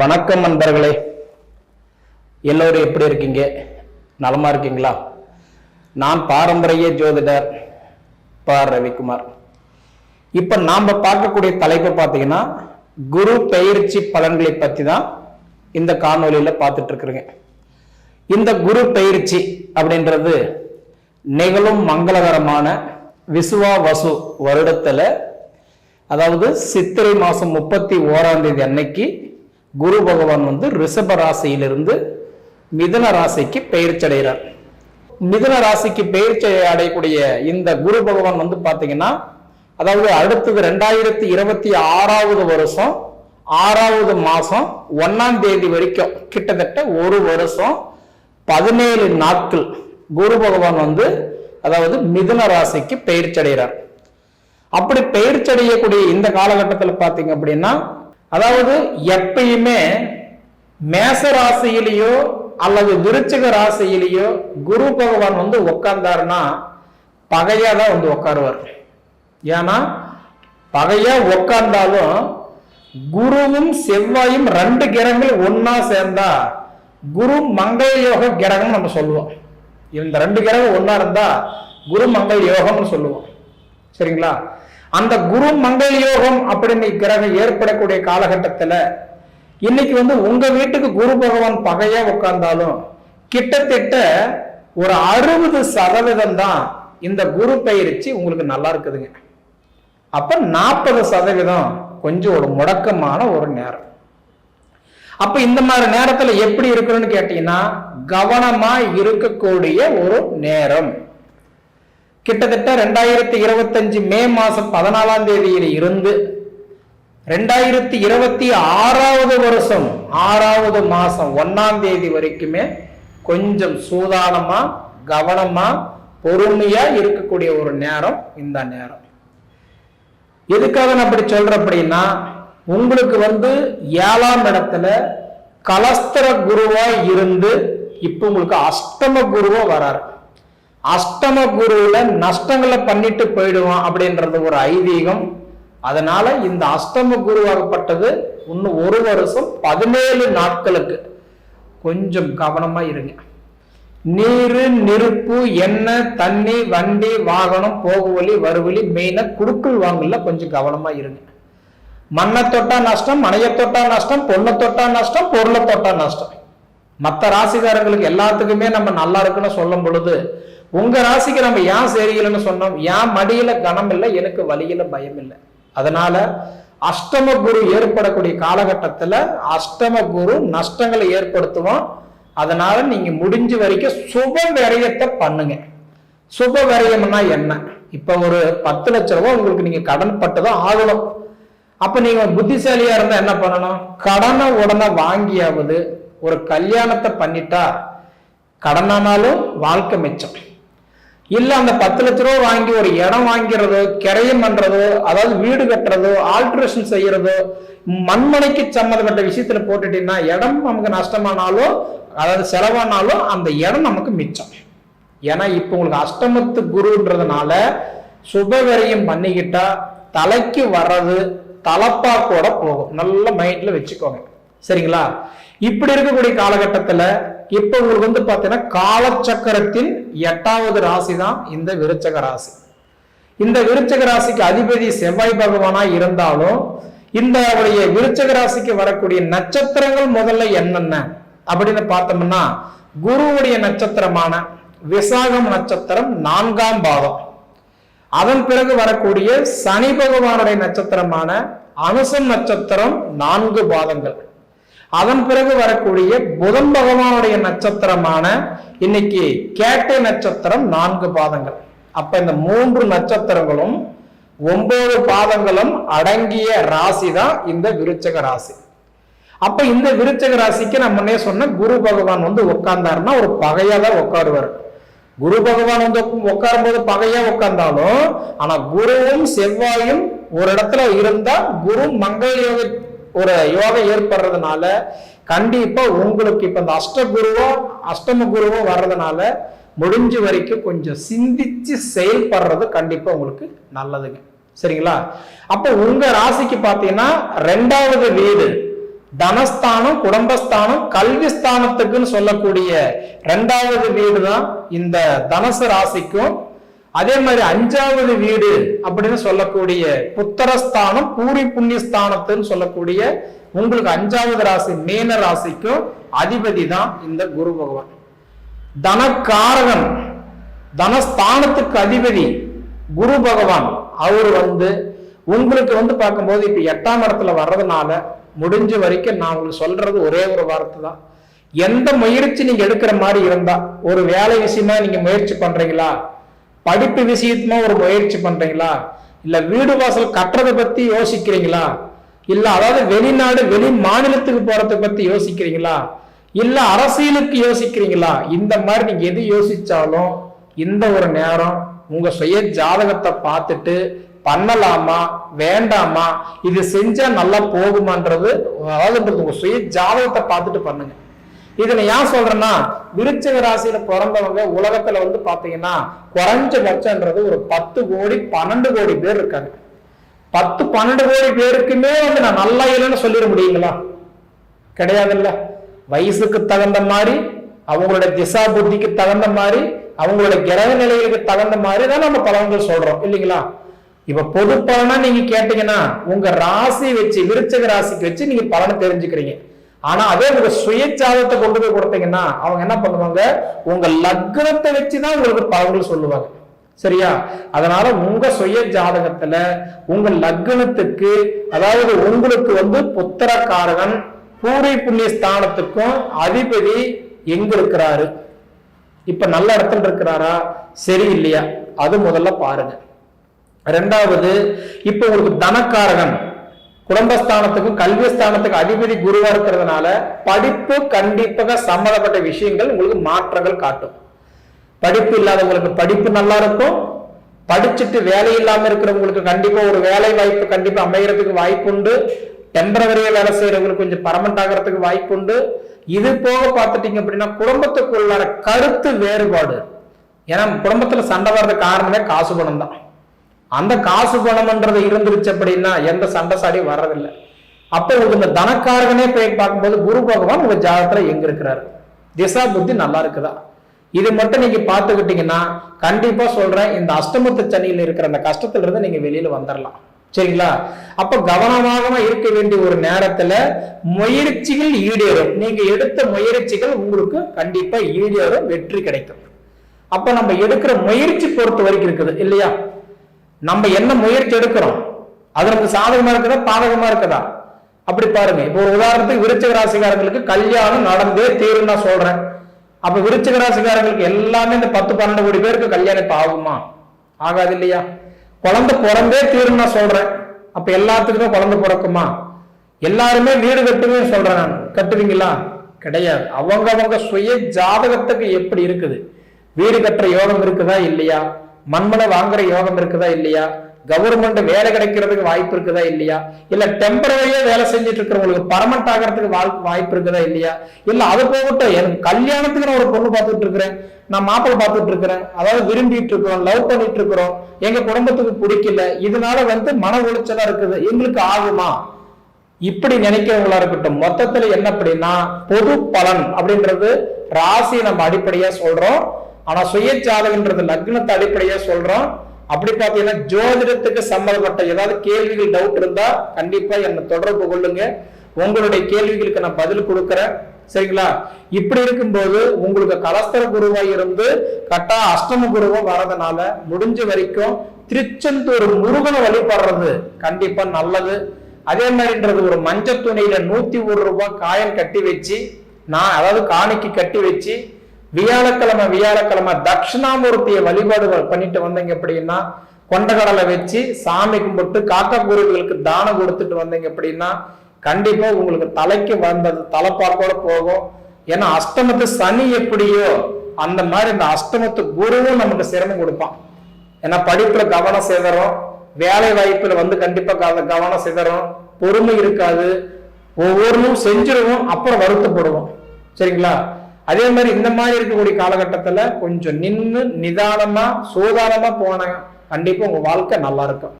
வணக்கம் நண்பர்களே. எல்லோரும் எப்படி இருக்கீங்க? நலமா இருக்கீங்களா? நான் பாரம்பரிய ஜோதிடர் ப ரவிக்குமார். இப்ப நாம பார்க்கக்கூடிய தலைப்பு பார்த்தீங்கன்னா குரு பெயர்ச்சி பலன்களை பத்தி தான் இந்த காணொலியில் பார்த்துட்டு இருக்கிறேங்க. இந்த குரு பெயர்ச்சி அப்படின்றது நிகழும் மங்களகரமான விசுவா வசு வருடத்துல அதாவது சித்திரை மாசம் முப்பத்தி ஓராம் தேதி அன்னைக்கு குரு பகவான் வந்து ரிஷப ராசியிலிருந்து மிதுன ராசிக்கு பெயர்ச்சி அடைகிறார் மிதுன ராசிக்கு பெயர்ச்சி அடையக்கூடிய இந்த குரு பகவான் வந்து பார்த்தீங்கன்னா அதாவது அடுத்தது ரெண்டாயிரத்தி இருபத்தி ஆறாவது வருஷம் ஆறாவது மாதம் ஒன்னாம் தேதி வரைக்கும் கிட்டத்தட்ட ஒரு வருஷம் பதினேழு நாட்கள் குரு பகவான் வந்து அதாவது மிதுன ராசிக்கு பெயர்ச்சி அடைகிறார் அப்படி பெயர்ச்சி அடையக்கூடிய இந்த காலகட்டத்தில் பார்த்தீங்க அப்படின்னா அதாவது எப்பயுமே மேச ராசியிலேயோ அல்லது விருச்சிக ராசியிலேயோ குரு பகவான் வந்து உட்கார்ந்தாருன்னா பகையா தான் வந்து உட்காருவார் ஏன்னா பகையா உட்கார்ந்தாலும் குருவும் செவ்வாயும் ரெண்டு கிரகங்கள் ஒன்னா சேர்ந்தா குரு மங்கள யோக கிரகம் நம்ம சொல்லுவோம். இந்த ரெண்டு கிரகம் ஒன்னா இருந்தா குரு மங்கள யோகம்னு சொல்லுவோம். சரிங்களா? அந்த குரு மங்கள் யோகம் அப்படின்னு கிரகம் ஏற்படக்கூடிய காலகட்டத்துல இன்னைக்கு வந்து உங்க வீட்டுக்கு குரு பகவான் பகையா உட்கார்ந்தாலும் கிட்டத்தட்ட ஒரு அறுபது சதவீதம் தான் இந்த குரு பயிற்சி உங்களுக்கு நல்லா இருக்குதுங்க. அப்ப நாற்பது சதவீதம் கொஞ்சம் ஒரு முடக்கமான ஒரு நேரம். அப்ப இந்த மாதிரி நேரத்துல எப்படி இருக்கணும்னு கேட்டீங்கன்னா கவனமா இருக்கக்கூடிய ஒரு நேரம். கிட்டத்தட்ட ரெண்டாயிரத்தி இருபத்தஞ்சு மே மாசம் பதினாலாம் தேதியில் இருந்து ரெண்டாயிரத்தி இருபத்தி ஆறாவது வருஷம் ஆறாவது மாசம் ஒன்னாம் தேதி வரைக்குமே கொஞ்சம் சூதானமா கவனமா பொறுமையா இருக்கக்கூடிய ஒரு நேரம் இந்த நேரம். எதுக்காக நான் அப்படி சொல்கிறேன் அப்படின்னா உங்களுக்கு வந்து ஏழாம் இடத்துல கலஸ்தர குருவா இருந்து இப்ப உங்களுக்கு அஷ்டம குருவா வராரு. அஷ்டம குருவில் நஷ்டங்களை பண்ணிட்டு போயிடுவான் அப்படின்றது ஒரு ஐதீகம். அதனால இந்த அஷ்டம குருவாகப்பட்டது இன்னும் ஒரு வருஷம் பதினேழு நாட்களுக்கு. கொஞ்சம் கவனமா இருங்க. நீரு நெருப்பு எண்ணெய் தண்ணி வண்டி வாகனம் போகுவலி வருவலி மெயினாக குடுக்கல் வாங்கல கொஞ்சம் கவனமா இருங்க. மண்ணை தொட்டா நஷ்டம் மனைய தொட்டா நஷ்டம் பொண்ணை தொட்டா நஷ்டம் பொருளை தொட்டா நஷ்டம். மற்ற ராசிகாரங்களுக்கு எல்லாத்துக்குமே நம்ம நல்லா இருக்குன்னு சொல்லும் பொழுது உங்க ராசிக்கு நம்ம ஏன் சரியில்லைன்னு சொன்னோம்? ஏன் மடியில கனம் இல்லை எனக்கு வழியில பயம் இல்லை. அதனால அஷ்டம குரு ஏற்படக்கூடிய காலகட்டத்துல அஷ்டம குரு நஷ்டங்களை ஏற்படுத்துவோம் அதனால நீங்க முடிஞ்ச வரைக்கும் சுப விரயத்தை பண்ணுங்க. சுப விரயம்னா என்ன? இப்ப ஒரு பத்து லட்ச ரூபாய் உங்களுக்கு நீங்க கடன் பட்டுதான் ஆகணும். அப்ப நீங்க புத்திசாலியா இருந்தா என்ன பண்ணணும்? கடனை உடனே வாங்கியாவது ஒரு கல்யாணத்தை பண்ணிட்டா கடனானாலும் வாழ்க்கை மிச்சம். இல்ல அந்த பத்து லட்ச ரூபா வாங்கி ஒரு இடம் வாங்கிறதோ கிரையம் பண்ணுறதோ அதாவது வீடு கட்டுறதோ ஆல்ட்ரேஷன் செய்கிறதோ மண்மனைக்கு சம்மந்தப்பட்ட விஷயத்துல போட்டுட்டீங்கன்னா இடம் நமக்கு நஷ்டமானாலும் அதாவது செலவானாலும் அந்த இடம் நமக்கு மிச்சம். ஏன்னா இப்ப உங்களுக்கு அஷ்டமத்து குருன்றதுனால சுபவரையும் பண்ணிக்கிட்டா தலைக்கு வர்றது தலப்பா கூட போகும். நல்ல மைண்ட்ல வச்சுக்கோங்க. சரிங்களா? இப்படி இருக்கக்கூடிய காலகட்டத்துல இப்ப உங்களுக்கு வந்து பாத்தீங்கன்னா காலச்சக்கரத்தின் எட்டாவது ராசி தான் இந்த விருச்சக ராசி. இந்த விருச்சக ராசிக்கு அதிபதி செவ்வாய் பகவானா இருந்தாலும் இந்த அவருடைய விருச்சக ராசிக்கு வரக்கூடிய நட்சத்திரங்கள் முதல்ல என்னென்ன? அப்படின்னு பார்த்தோம்னா குருவுடைய நட்சத்திரமான விசாகம் நட்சத்திரம் நான்காம் பாதம். அதன் பிறகு வரக்கூடிய சனி பகவானுடைய நட்சத்திரமான அனுசம் நட்சத்திரம் நான்கு பாதங்கள். அதன் பிறகு வரக்கூடிய புதன் பகவானுடைய நட்சத்திரமான இன்னைக்கு கேட்டை நட்சத்திரம் நான்கு பாதங்கள். அப்ப இந்த மூன்று நட்சத்திரங்களும் ஒன்பது பாதங்களும் அடங்கிய ராசி தான் இந்த விருச்சக ராசி. அப்ப இந்த விருச்சக ராசிக்கு நம்ம சொன்ன குரு பகவான் வந்து உட்கார்ந்தாருன்னா ஒரு பகையா தான் உட்காருவார். குரு பகவான் வந்து உட்காரும் போது பகையா உட்கார்ந்தாலும் ஆனா குருவும் செவ்வாயும் ஒரு இடத்துல இருந்தா குரு மங்கள யோக ஒரு யோகம் ஏற்படுறதுனால கண்டிப்பா உங்களுக்கு இப்ப இந்த அஷ்டகுருவோ அஷ்டம குருவோ வர்றதுனால முடிஞ்ச வரைக்கும் கொஞ்சம் சிந்திச்சு செயல்படுறது கண்டிப்பா உங்களுக்கு நல்லதுங்க சரிங்களா? அப்ப உங்க ராசிக்கு பாத்தீங்கன்னா ரெண்டாவது வீடு. தனஸ்தானம் குடும்பஸ்தானம் கல்வி ஸ்தானத்துக்குன்னு சொல்லக்கூடிய ரெண்டாவது வீடு தான் இந்த தனுசு ராசிக்கும் அதே மாதிரி அஞ்சாவது வீடு அப்படின்னு சொல்லக்கூடிய புத்தரஸ்தானம் பூரி புண்ணியஸ்தானத்துன்னு சொல்லக்கூடிய உங்களுக்கு அஞ்சாவது ராசி மீன ராசிக்கும் அதிபதி தான் இந்த குரு பகவான். தனக்காரகன் தனஸ்தானத்துக்கு அதிபதி குரு பகவான். அவர் வந்து உங்களுக்கு வந்து பார்க்கும்போது இப்ப எட்டாம் இடத்துல வர்றதுனால முடிஞ்ச வரைக்கும் நான் உங்களுக்கு சொல்றது ஒரே ஒரு வார்த்தை தான். எந்த முயற்சி நீங்க எடுக்கிற மாதிரி இருந்தா ஒரு வேலை விஷயமா நீங்க முயற்சி பண்றீங்களா? படிப்பு விஷயத்துமா ஒரு முயற்சி பண்றீங்களா? இல்ல வீடு வாசல் கட்டுறதை பத்தி யோசிக்கிறீங்களா? இல்ல அதாவது வெளிநாடு வெளி மாநிலத்துக்கு போறதை பத்தி யோசிக்கிறீங்களா? இல்ல அரசியலுக்கு யோசிக்கிறீங்களா? இந்த மாதிரி நீங்க எது யோசிச்சாலும் இந்த ஒரு நேரம் உங்க சுய ஜாதகத்தை பார்த்துட்டு பண்ணலாமா வேண்டாமா இது செஞ்சா நல்லா போகுமான்றது அதாவது உங்க சுய ஜாதகத்தை பார்த்துட்டு பண்ணுங்க. இதை ஏன் சொல்றேன்னா விருச்சக ராசியில பிறந்தவங்க உலகத்துல வந்து பாத்தீங்கன்னா குறைஞ்சபட்சம்ன்றது ஒரு பத்து கோடி பன்னெண்டு கோடி பேர் இருக்காங்க. பத்து பன்னெண்டு கோடி பேருக்குமே வந்து நான் நல்லா இல்லைன்னு சொல்லிட முடியுங்களா? கிடையாதுல்ல. வயசுக்கு தகுந்த மாதிரி அவங்களோட திசா புத்திக்கு தகுந்த மாதிரி அவங்களோட கிரக நிலைகளுக்கு தகுந்த மாதிரி தான் நம்ம பலன்கள் சொல்றோம் இல்லைங்களா? இப்ப பொது பலனா நீங்க கேட்டீங்கன்னா உங்க ராசி வச்சு விருச்சக ராசிக்கு வச்சு நீங்க பலனை தெரிஞ்சுக்கிறீங்க. ஆனா அதே உங்க சுயச்சாதத்தை கொண்டு போய் கொடுத்தீங்கன்னா அவங்க என்ன பண்ணுவாங்க? உங்க லக்னத்தை வச்சுதான் உங்களுக்கு பலன்கள் சொல்லுவாங்க. சரியா? அதனால உங்க சுய ஜாதகத்துல உங்க லக்னத்துக்கு அதாவது உங்களுக்கு வந்து புத்திரக்காரகன் பூரை புண்ணிய ஸ்தானத்துக்கும் அதிபதி எங்க இருக்கிறாரு இப்ப நல்ல இடத்துல இருக்கிறாரா? சரி இல்லையா அது முதல்ல பாருங்க. ரெண்டாவது இப்ப உங்களுக்கு தனக்காரகன் குடும்பஸ்தானத்துக்கும் கல்வி ஸ்தானத்துக்கும் அதிபதி குருவா இருக்கிறதுனால படிப்பு கண்டிப்பாக சம்மந்தப்பட்ட விஷயங்கள் உங்களுக்கு மாற்றங்கள் காட்டும். படிப்பு இல்லாதவங்களுக்கு படிப்பு நல்லா இருக்கும். படிச்சுட்டு வேலை இல்லாம இருக்கிறவங்களுக்கு கண்டிப்பா ஒரு வேலை வாய்ப்பு கண்டிப்பா அமைகிறதுக்கு வாய்ப்பு உண்டு. டெம்பரவரியா வேலை செய்யறவங்களுக்கு கொஞ்சம் பரமண்ட் ஆகிறதுக்கு வாய்ப்பு உண்டு. இது போக பார்த்துட்டீங்க அப்படின்னா குடும்பத்துக்குள்ளார கருத்து வேறுபாடு. ஏன்னா குடும்பத்துல சண்டை வர்றது காரணமே காசு பணம் தான் அந்த காசு பணம்ன்றது இருந்துருச்சு அப்படின்னா எந்த சண்டை சாடியும் வர்றதில்லை. அப்போ உங்களுக்கு இந்த தனக்காரகனே போய் பார்க்கும்போது குரு பகவான் உங்க ஜாதகத்துல எங்க இருக்கிறாரு? திசா புத்தி நல்லா இருக்குதா? இது மட்டும் நீங்க பார்த்துக்கிட்டீங்கன்னா கண்டிப்பா சொல்றேன் இந்த அஷ்டமத்து சனியில் இருக்கிற அந்த கஷ்டத்துல இருந்து நீங்க வெளியில வந்துடலாம் சரிங்களா? அப்ப கவனமாக இருக்க வேண்டிய ஒரு நேரத்துல முயற்சிகள் ஈடேறும். நீங்க எடுத்த முயற்சிகள் உங்களுக்கு கண்டிப்பா ஈடேறும் வெற்றி கிடைக்கும். அப்ப நம்ம எடுக்கிற முயற்சி பொறுத்த வரைக்கும் இருக்குது இல்லையா? நம்ம என்ன முயற்சி எடுக்கிறோம்? அது நமக்கு சாதகமா இருக்குதா பாதகமா இருக்குதா? அப்படி பாருங்க. இப்போ ஒரு உதாரணத்துக்கு விருச்சிக ராசிக்காரங்களுக்கு கல்யாணம் நடந்தே தீரும் நான் சொல்றேன். அப்ப விருச்சிக ராசிக்காரங்களுக்கு எல்லாமே இந்த பத்து பன்னெண்டு கோடி பேருக்கு கல்யாணம் இப்ப ஆகுமா? ஆகாது இல்லையா? குழந்தை பிறந்தே தீரும் நான் சொல்றேன். அப்ப எல்லாத்துக்குமே குழந்தை பிறக்குமா? எல்லாருமே வீடு கட்டுவேன் சொல்றேன் நான். கட்டுவீங்களா? கிடையாது. அவங்க அவங்க சுய ஜாதகத்துக்கு எப்படி இருக்குது? வீடு கட்டுற யோகம் இருக்குதா இல்லையா? மண்மனை வாங்குற யோகம் இருக்குதா இல்லையா? கவர்மெண்ட் வேலை கிடைக்கிறதுக்கு வாய்ப்பு இருக்குதா இல்லையா? இல்ல டெம்பரரியா வேலை செஞ்சுட்டு இருக்கிறவங்களுக்கு பர்மனண்ட் ஆகிறதுக்கு வாய்ப்பு இருக்குதா இல்லையா? இல்ல அது போகட்டும் எனக்கு கல்யாணத்துக்கு நான் ஒரு பொண்ணு பார்த்துட்டு இருக்கிறேன். நான் மாப்பிள்ளை பார்த்துட்டு இருக்கிறேன். அதாவது விரும்பிட்டு இருக்கிறோம் லவ் பண்ணிட்டு இருக்கிறோம். எங்க குடும்பத்துக்கு பிடிக்கல. இதனால வந்து மன உளைச்சலா இருக்குது. எங்களுக்கு ஆகுமா? இப்படி நினைக்கிறவங்களா இருக்கட்டும். மொத்தத்துல என்ன அப்படின்னா பொது பலன் அப்படின்றது ராசி நம்ம அடிப்படையா சொல்றோம். ஆனா சுய ஜாதகன்றது லக்னத்தை அடிப்படையா சொல்றோம். அப்படி பாத்தீங்கன்னா ஜோதிடத்துக்கு சம்பந்தப்பட்ட ஏதாவது கேள்விகள் டவுட் இருந்தா கண்டிப்பா என்னை தொடர்பு கொள்ளுங்க. உங்களுடைய கேள்விகளுக்கு நான் பதில் கொடுக்கறேன். சரிங்களா? இப்படி இருக்கும்போது உங்களுக்கு கலஸ்தர குருவா இருந்து கட்டா அஷ்டம குருவா வரதுனால முடிஞ்ச வரைக்கும் திருச்செந்தூர் முருகனை வழிபடுறது கண்டிப்பா நல்லது. அதே மாதிரின்றது ஒரு மஞ்சள் துணியில நூத்தி ஒரு ரூபாய் காயம் கட்டி வச்சு நான் அதாவது காணிக்கு கட்டி வச்சு வியாழக்கிழமை வியாழக்கிழமை தட்சிணாமூர்த்தியை வழிபாடு பண்ணிட்டு வந்தீங்க அப்படின்னா கொண்டகடலை வச்சு சாமி கும்பிட்டு காக்கா குருவிகளுக்கு தானம் கொடுத்துட்டு வந்தீங்க அப்படின்னா கண்டிப்பா உங்களுக்கு தலைக்கு வந்தது தலைப்பாக்கோட போகும். ஏன்னா அஷ்டமத்து சனி எப்படியோ அந்த மாதிரி இந்த அஷ்டமத்து குருவும் நமக்கு சிரமம் கொடுப்பான். ஏன்னா படிப்புல கவனம் சிதறும் வேலை வாய்ப்புல வந்து கண்டிப்பா கவனம் சிதறும் பொறுமை இருக்காது. ஒவ்வொருனும் செஞ்சிருவோம் அப்புறம் வருத்தப்படுவோம். சரிங்களா? அதே மாதிரி இந்த மாதிரி இருக்கக்கூடிய காலகட்டத்தில் கொஞ்சம் நின்று நிதானமாக சோதானமாக போன கண்டிப்பாக உங்கள் வாழ்க்கை நல்லா இருக்கும்.